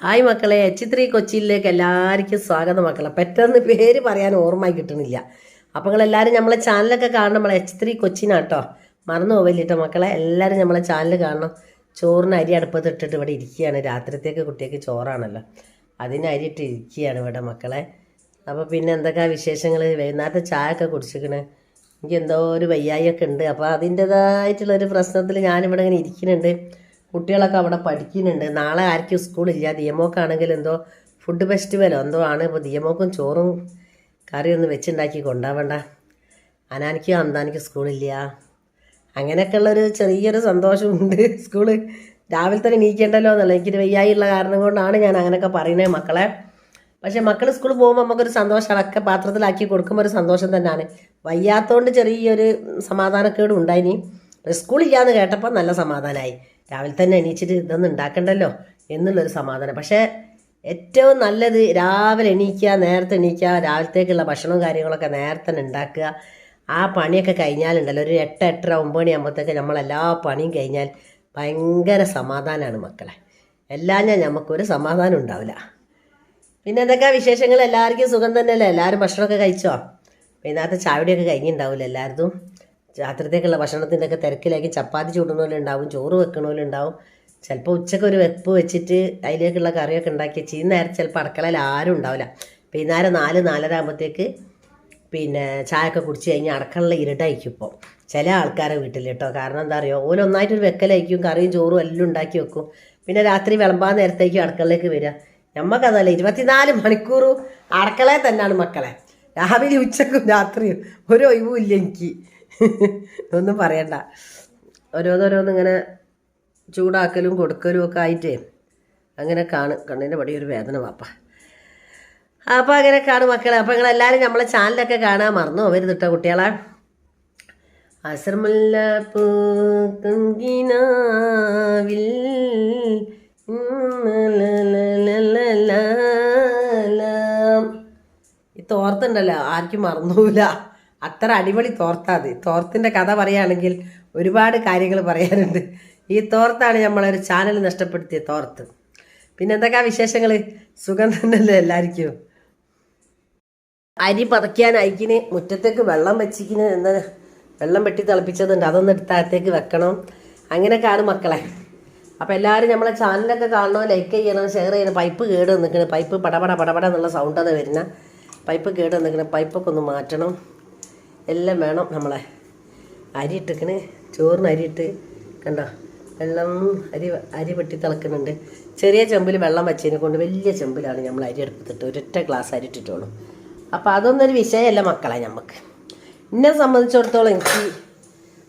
Hi മക്കളെ H three കൊച്ചിയിലേക്ക് എല്ലാവർക്കും സ്വാഗതം മക്കളെ. പെട്ടെന്ന് പേര് പറയാൻ ഓർമ്മയായി കിട്ടണില്ല. അപ്പോൾ നിങ്ങളെല്ലാവരും നമ്മളെ ചാനലൊക്കെ കാണണം. നമ്മളെ എച്ച് ത്രീ കൊച്ചിനാട്ടോ. മറന്നു പോവില്ലിട്ടോ മക്കളെ? എല്ലാവരും നമ്മളെ ചാനൽ കാണണം. ചോറിന് അരി അടുപ്പത്ത് ഇട്ടിട്ട് ഇവിടെ ഇരിക്കുകയാണ്. രാത്രിത്തേക്ക് കുട്ടിക്ക് ചോറാണല്ലോ. അതിന് അരി ഇട്ട് ഇരിക്കുകയാണ് ഇവിടെ മക്കളെ. അപ്പോൾ പിന്നെ എന്തൊക്കെയാ വിശേഷങ്ങൾ? വൈകുന്നേരത്തെ ചായ ഒക്കെ കുടിച്ചിരിക്കണേ. എനിക്ക് എന്തോ ഒരു വയ്യായൊക്കെ ഉണ്ട്. അപ്പോൾ അതിന്റെതായിട്ടുള്ളൊരു പ്രശ്നത്തിൽ ഞാനിവിടെ ഇങ്ങനെ ഇരിക്കുന്നുണ്ട്. കുട്ടികളൊക്കെ അവിടെ പഠിക്കുന്നുണ്ട്. നാളെ ആർക്കും സ്കൂളില്ല ദിയമോക്കാണെങ്കിൽ എന്തോ ഫുഡ് ഫെസ്റ്റിവലോ എന്തോ ആണ്. ഇപ്പോൾ ദിയമോക്കും ചോറും കറിയൊന്നും വെച്ചുണ്ടാക്കി കൊണ്ടാവണ്ട. അനാനിക്കും അന്താനിക്കും സ്കൂളില്ല അങ്ങനെയൊക്കെയുള്ളൊരു ചെറിയൊരു സന്തോഷമുണ്ട്. സ്കൂൾ രാവിലെ തന്നെ നീക്കേണ്ടല്ലോ എന്നല്ല. എനിക്കൊരു വയ്യായുള്ള കാരണം കൊണ്ടാണ് ഞാൻ അങ്ങനെയൊക്കെ പറയുന്നത് മക്കളെ. പക്ഷെ മക്കൾ സ്കൂളിൽ പോകുമ്പോൾ നമുക്കൊരു സന്തോഷം. അതൊക്കെ പാത്രത്തിലാക്കി കൊടുക്കുമ്പോൾ ഒരു സന്തോഷം തന്നെയാണ്. വയ്യാത്തതുകൊണ്ട് ചെറിയൊരു സമാധാനക്കേട് ഉണ്ടായിനി. സ്കൂളില്ലാന്ന് കേട്ടപ്പോൾ നല്ല സമാധാനമായി രാവിലെ തന്നെ എണീച്ചിട്ട് ഇതൊന്നും ഉണ്ടാക്കണ്ടല്ലോ എന്നുള്ളൊരു സമാധാനം. പക്ഷേ ഏറ്റവും നല്ലത് രാവിലെ എണീക്കുക നേരത്തെ എണീക്കുക രാവിലത്തേക്കുള്ള ഭക്ഷണവും കാര്യങ്ങളൊക്കെ നേരത്തെ തന്നെ ഉണ്ടാക്കുക. ആ പണിയൊക്കെ കഴിഞ്ഞാലുണ്ടല്ലോ ഒരു എട്ട് എട്ടര ഒമ്പത് മണി ആകുമ്പോഴത്തേക്ക് നമ്മളെല്ലാ പണിയും കഴിഞ്ഞാൽ ഭയങ്കര സമാധാനമാണ് മക്കളെ. എല്ലാം ഞാൻ നമുക്കൊരു സമാധാനം ഉണ്ടാവില്ല. പിന്നെ എന്തൊക്കെയാ വിശേഷങ്ങൾ? എല്ലാവർക്കും സുഖം തന്നെയല്ലേ? എല്ലാവരും ഭക്ഷണമൊക്കെ കഴിച്ചോ? വൈകുന്നേരത്തെ ചാവടിയൊക്കെ കഴിഞ്ഞിട്ടുണ്ടാവില്ല എല്ലാവർക്കും? രാത്രിത്തേക്കുള്ള ഭക്ഷണത്തിന്റെ ഒക്കെ തിരക്കിലേക്ക് ചപ്പാത്തി ചൂടുന്നവരുണ്ടാവും ചോറ് വെക്കണവരുണ്ടാവും ചിലപ്പോൾ ഉച്ചയ്ക്ക് ഒരു വെപ്പ് വെച്ചിട്ട് അതിലേക്കുള്ള കറിയൊക്കെ ഉണ്ടാക്കി വെച്ച്. ഈ നേരം ചിലപ്പോൾ അടുക്കളയിൽ ആരും ഉണ്ടാവില്ല. വൈകുന്നേരം നാല് നാലര ആകുമ്പോഴത്തേക്ക് പിന്നെ ചായയൊക്കെ കുടിച്ച് കഴിഞ്ഞാൽ അടുക്കളയിൽ ഇരുട്ടായിരിക്കും ഇപ്പോൾ ചില ആൾക്കാരെ വീട്ടിൽ കേട്ടോ. കാരണം എന്താ പറയുക ഓരോന്നായിട്ടൊരു വെക്കലായിരിക്കും. കറിയും ചോറും എല്ലാം ഉണ്ടാക്കി വെക്കും. പിന്നെ രാത്രി വിളമ്പാൻ നേരത്തേക്കും അടുക്കളയിലേക്ക് വരിക നമ്മക്കതല്ല ഇരുപത്തിനാല് മണിക്കൂറും അടുക്കളയിൽ തന്നെയാണ് മക്കളെ. രാവിലെ ഉച്ചക്കും രാത്രിയും. ഒരു ഒഴിവും ഇല്ല എനിക്ക്. ഒന്നും പറയണ്ട. ഓരോന്നോരോന്ന് ഇങ്ങനെ ചൂടാക്കലും കൊടുക്കലും ഒക്കെ ആയിട്ടേ അങ്ങനെ കാണും. കണ്ണിന്റെ പടി ഒരു വേദന വാപ്പ. അപ്പോൾ അങ്ങനെ കാണും മക്കളെ. അപ്പോൾ നിങ്ങളെല്ലാവരും നമ്മളെ ചാനലൊക്കെ കാണാൻ മറന്നു പോകരുത് കേട്ടോ കുട്ടികളെ. അസർമല്ല പൂങ്കിനാവിൽ ഈ തോർത്തുണ്ടല്ലോ ആർക്കും മറന്നൂല അത്ര അടിപൊളി തോർത്താത് തോർത്തിന്റെ കഥ പറയുകയാണെങ്കിൽ ഒരുപാട് കാര്യങ്ങൾ പറയാനുണ്ട്. ഈ തോർത്താണ് നമ്മളൊരു ചാനൽ നഷ്ടപ്പെടുത്തിയ തോർത്ത്. പിന്നെ എന്തൊക്കെയാ വിശേഷങ്ങൾ സുഖം തന്നെയല്ലേ എല്ലാവർക്കും അരി പതയ്ക്കാൻ അയക്കിന് മുറ്റത്തേക്ക് വെള്ളം വെച്ചിക്കിന് എന്ന് വെള്ളം വെട്ടി തിളപ്പിച്ചതുണ്ട്. അതൊന്ന് എടുത്തകത്തേക്ക് വെക്കണം. അങ്ങനെയൊക്കെയാണ് മക്കളെ. അപ്പോൾ എല്ലാവരും നമ്മളെ ചാനലൊക്കെ കാണണം? ലൈക്ക് ചെയ്യണം? ഷെയർ ചെയ്യണം? പൈപ്പ് കേട് നിൽക്കണം പൈപ്പ് പടപട പടപട എന്നുള്ള സൗണ്ടാണ് വരുന്ന. പൈപ്പ് കേട് നിൽക്കണം പൈപ്പൊക്കെ ഒന്ന് മാറ്റണം. എല്ലാം വേണം നമ്മളെ. അരി ഇട്ടിക്കണ് ചോറിന് അരി ഇട്ട് കണ്ടോ? വെള്ളം അരി അരി വെട്ടി തിളക്കുന്നുണ്ട്. ചെറിയ ചെമ്പിൽ വെള്ളം വെച്ചതിനെ കൊണ്ട് വലിയ ചെമ്പിലാണ് നമ്മൾ അരി എടുത്തിട്ട് ഒരൊറ്റ ഗ്ലാസ് അരി ഇട്ടിട്ടുള്ളൂ. അപ്പോൾ അതൊന്നൊരു വിഷയമല്ല മക്കളെ നമുക്ക് എന്നെ സംബന്ധിച്ചിടത്തോളം എനിക്ക്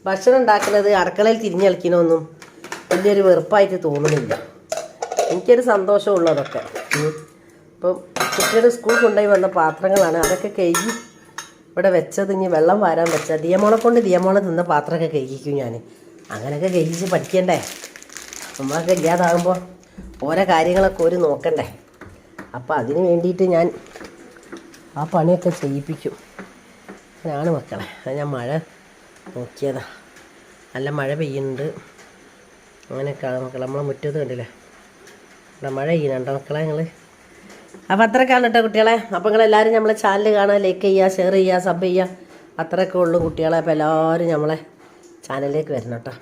ഭക്ഷണം ഉണ്ടാക്കുന്നത് അടുക്കളയിൽ തിരിഞ്ഞ് കളിക്കണമൊന്നും വലിയൊരു വെറുപ്പായിട്ട് തോന്നുന്നില്ല. എനിക്കൊരു സന്തോഷമുള്ളതൊക്കെ. ഇപ്പം കുട്ടിയുടെ സ്കൂൾ കൊണ്ടുപോയി വന്ന പാത്രങ്ങളാണ്. അതൊക്കെ കഴുകി ഇവിടെ വെച്ചത് ഇനി വെള്ളം വാരാൻ വെച്ച ദിയമോളെ കൊണ്ട് ദിയമോളെ തിന്ന പാത്രമൊക്കെ കഴിക്കും ഞാൻ അങ്ങനെയൊക്കെ കഴിച്ച് പഠിക്കണ്ടേ? നമ്മളൊക്കെ ഇല്ലാതാകുമ്പോൾ ഓരോ കാര്യങ്ങളൊക്കെ ഒരു നോക്കണ്ടേ? അപ്പോൾ അതിന് വേണ്ടിയിട്ട് ഞാൻ ആ പണിയൊക്കെ ചെയ്യിപ്പിക്കും. അങ്ങനെയാണ് മക്കളെ. അത് ഞാൻ മഴ നോക്കിയതാ. നല്ല മഴ പെയ്യുന്നുണ്ട്. അങ്ങനെയൊക്കെയാണ് മക്കളെ. നമ്മളെ മുറ്റത്ത് കണ്ടില്ലേ? ഇവിടെ മഴ പെയ്യുന്നുണ്ടോ. മക്കളെ നിങ്ങൾ അപ്പോൾ അത്രയൊക്കെയാണ് കേട്ടോ കുട്ടികളെ. അപ്പോൾ നിങ്ങളെല്ലാവരും നമ്മളെ ചാനൽ കാണാൻ ലൈക്ക് ചെയ്യുക ഷെയർ ചെയ്യുക സബ് ചെയ്യുക. അത്രയൊക്കെ ഉള്ളൂ കുട്ടികളെ. അപ്പോൾ എല്ലാവരും നമ്മളെ ചാനലിലേക്ക് വരണം കേട്ടോ